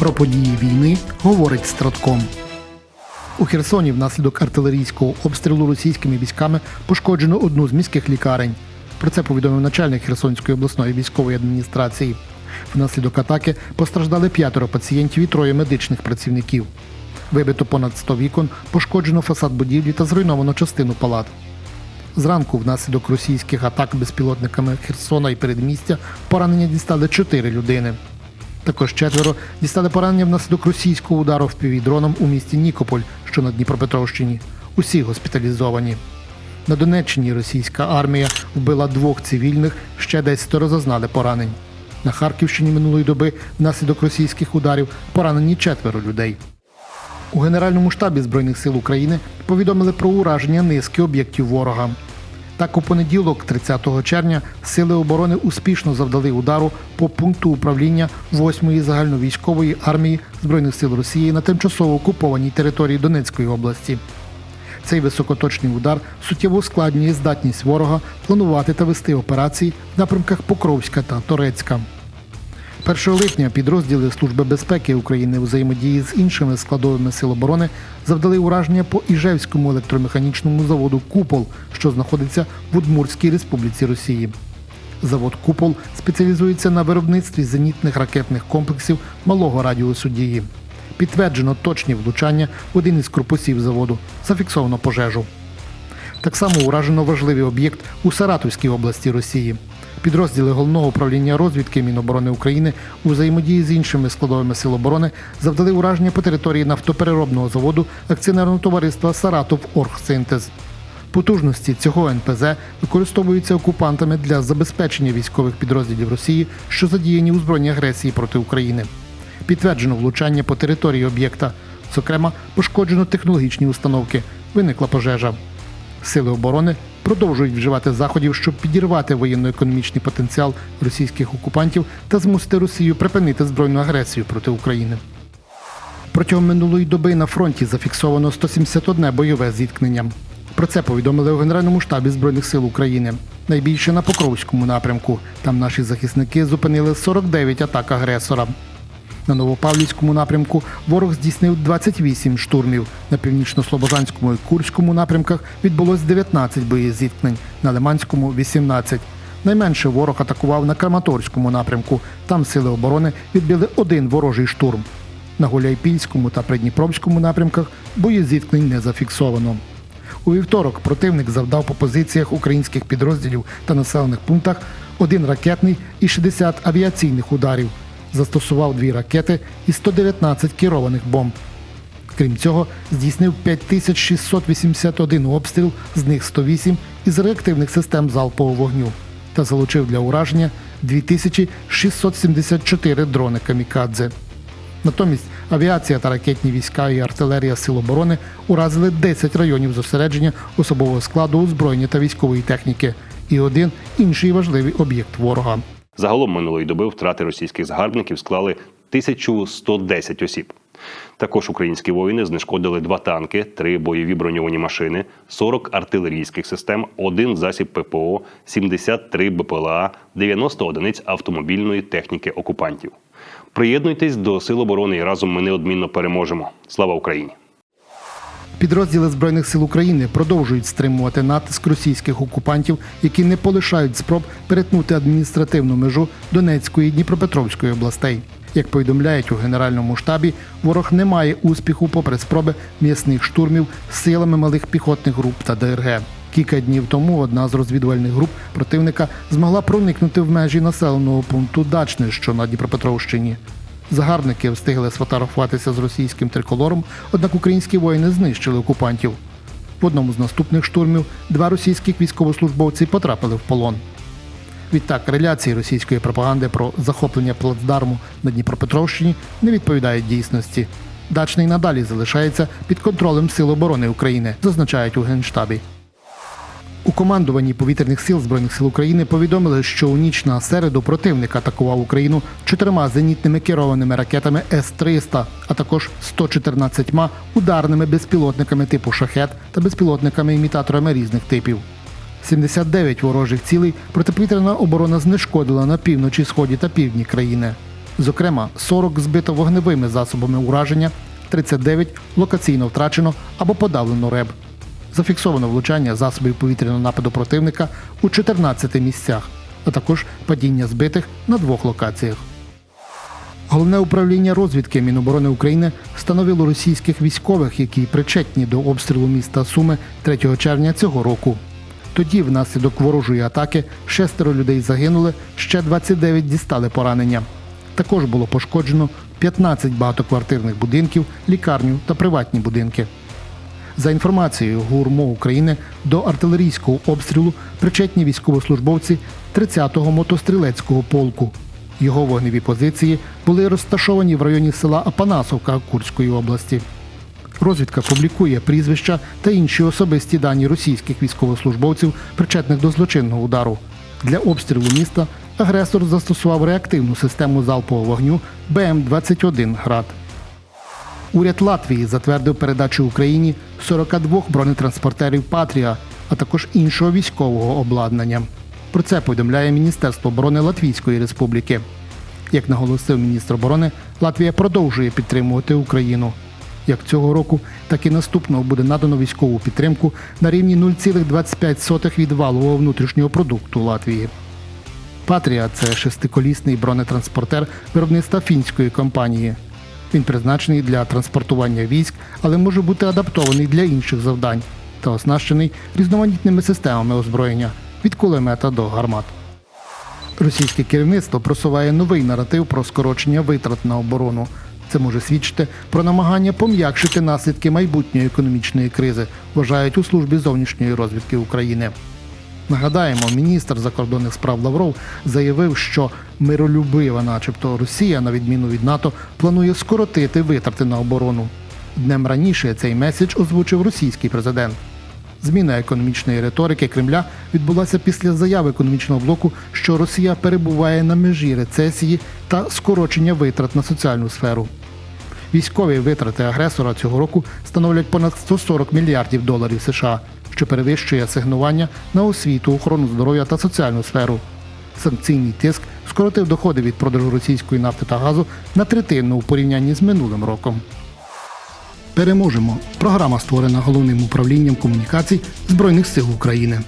Про події війни говорить Стратком. У Херсоні внаслідок артилерійського обстрілу російськими військами пошкоджено одну з міських лікарень. Про це повідомив начальник Херсонської обласної військової адміністрації. Внаслідок атаки постраждали п'ятеро пацієнтів і троє медичних працівників. Вибито понад 100 вікон, пошкоджено фасад будівлі та зруйновано частину палат. Зранку внаслідок російських атак безпілотниками Херсона і передмістя поранення дістали чотири людини. Також четверо дістали поранення внаслідок російського удару впівдроном у місті Нікополь, що на Дніпропетровщині. Усі госпіталізовані. На Донеччині російська армія вбила двох цивільних, ще десятеро зазнали поранень. На Харківщині минулої доби внаслідок російських ударів поранені четверо людей. У Генеральному штабі Збройних сил України повідомили про ураження низки об'єктів ворога. Так, у понеділок, 30 червня, сили оборони успішно завдали удару по пункту управління 8-ї загальновійськової армії Збройних сил Росії на тимчасово окупованій території Донецької області. Цей високоточний удар суттєво ускладнює здатність ворога планувати та вести операції в напрямках Покровська та Торецька. 1 липня підрозділи Служби безпеки України у взаємодії з іншими складовими сил оборони завдали ураження по Іжевському електромеханічному заводу Купол, що знаходиться в Удмуртській Республіці Росії. Завод Купол спеціалізується на виробництві зенітних ракетних комплексів малого радіусу дії. Підтверджено точні влучання в один із корпусів заводу. Зафіксовано пожежу. Так само уражено важливий об'єкт у Саратовській області Росії. Підрозділи головного управління розвідки Міноборони України у взаємодії з іншими складовими сил оборони завдали ураження по території нафтопереробного заводу акціонерного товариства Саратов Оргсинтез. Потужності цього НПЗ використовуються окупантами для забезпечення військових підрозділів Росії, що задіяні у збройній агресії проти України. Підтверджено влучання по території об'єкта. Зокрема, пошкоджено технологічні установки. Виникла пожежа. Сили оборони продовжують вживати заходів, щоб підірвати воєнно-економічний потенціал російських окупантів та змусити Росію припинити збройну агресію проти України. Протягом минулої доби на фронті зафіксовано 171 бойове зіткнення. Про це повідомили у Генеральному штабі Збройних сил України. Найбільше на Покровському напрямку. Там наші захисники зупинили 49 атак агресора. На Новопавлівському напрямку ворог здійснив 28 штурмів. На північно-слобожанському і Курському напрямках відбулось 19 боєзіткнень, на Лиманському 18. Найменше ворог атакував на Краматорському напрямку. Там сили оборони відбили один ворожий штурм. На Гуляйпільському та Придніпровському напрямках боєзіткнень не зафіксовано. У вівторок противник завдав по позиціях українських підрозділів та населених пунктах один ракетний і 60 авіаційних ударів. Застосував дві ракети і 119 керованих бомб. Крім цього, здійснив 5681 обстріл, з них 108 із реактивних систем залпового вогню та залучив для ураження 2674 дрони камікадзе. Натомість авіація та ракетні війська і артилерія Сил оборони уразили 10 районів зосередження особового складу озброєння та військової техніки і один інший важливий об'єкт ворога. Загалом минулої доби втрати російських загарбників склали 1110 осіб. Також українські воїни знешкодили два танки, три бойові броньовані машини, 40 артилерійських систем, один засіб ППО, 73 БПЛА, 90 одиниць автомобільної техніки окупантів. Приєднуйтесь до Сил оборони і разом ми неодмінно переможемо. Слава Україні! Підрозділи Збройних сил України продовжують стримувати натиск російських окупантів, які не полишають спроб перетнути адміністративну межу Донецької і Дніпропетровської областей. Як повідомляють у Генеральному штабі, ворог не має успіху попри спроби м'ясних штурмів силами малих піхотних груп та ДРГ. Кілька днів тому одна з розвідувальних груп противника змогла проникнути в межі населеного пункту Дачне, що на Дніпропетровщині. Загарбники встигли сфотографуватися з російським триколором, однак українські воїни знищили окупантів. В одному з наступних штурмів два російських військовослужбовці потрапили в полон. Відтак, реляції російської пропаганди про захоплення плацдарму на Дніпропетровщині не відповідають дійсності. Дачний надалі залишається під контролем Сил оборони України, зазначають у Генштабі. У командуванні повітряних сил Збройних сил України повідомили, що у ніч на середу противник атакував Україну чотирма зенітними керованими ракетами С-300, а також 114 ударними безпілотниками типу шахет та безпілотниками-імітаторами різних типів. 79 ворожих цілей протиповітряна оборона знешкодила на півночі, сході та півдні країни. Зокрема, 40 збито вогневими засобами ураження, 39 локаційно втрачено або подавлено РЕБ. Зафіксовано влучання засобів повітряного нападу противника у 14 місцях, а також падіння збитих на двох локаціях. Головне управління розвідки Міноборони України встановило російських військових, які причетні до обстрілу міста Суми 3 червня цього року. Тоді, внаслідок ворожої атаки, шестеро людей загинули, ще 29 дістали поранення. Також було пошкоджено 15 багатоквартирних будинків, лікарню та приватні будинки. За інформацією ГУРМО України, до артилерійського обстрілу причетні військовослужбовці 30-го мотострілецького полку. Його вогневі позиції були розташовані в районі села Апанасовка Курської області. Розвідка публікує прізвища та інші особисті дані російських військовослужбовців, причетних до злочинного удару. Для обстрілу міста агресор застосував реактивну систему залпового вогню БМ-21 «Град». Уряд Латвії затвердив передачу Україні 42 бронетранспортерів Патрія, а також іншого військового обладнання. Про це повідомляє Міністерство оборони Латвійської Республіки. Як наголосив міністр оборони, Латвія продовжує підтримувати Україну. Як цього року, так і наступного буде надано військову підтримку на рівні 0,25 від валового внутрішнього продукту Латвії. Патрія це шестиколісний бронетранспортер виробництва фінської компанії. Він призначений для транспортування військ, але може бути адаптований для інших завдань та оснащений різноманітними системами озброєння від кулемета до гармат. Російське керівництво просуває новий наратив про скорочення витрат на оборону. Це може свідчити про намагання пом'якшити наслідки майбутньої економічної кризи, вважають у службі зовнішньої розвідки України. Нагадаємо, міністр закордонних справ Лавров заявив, що миролюбива, начебто Росія, на відміну від НАТО, планує скоротити витрати на оборону. Днем раніше цей меседж озвучив російський президент. Зміна економічної риторики Кремля відбулася після заяви економічного блоку, що Росія перебуває на межі рецесії та скорочення витрат на соціальну сферу. Військові витрати агресора цього року становлять понад 140 мільярдів доларів США, що перевищує асигнування на освіту, охорону здоров'я та соціальну сферу. Санкційний тиск скоротив доходи від продажу російської нафти та газу на третину у порівнянні з минулим роком. Переможемо. Програма створена головним управлінням комунікацій Збройних сил України.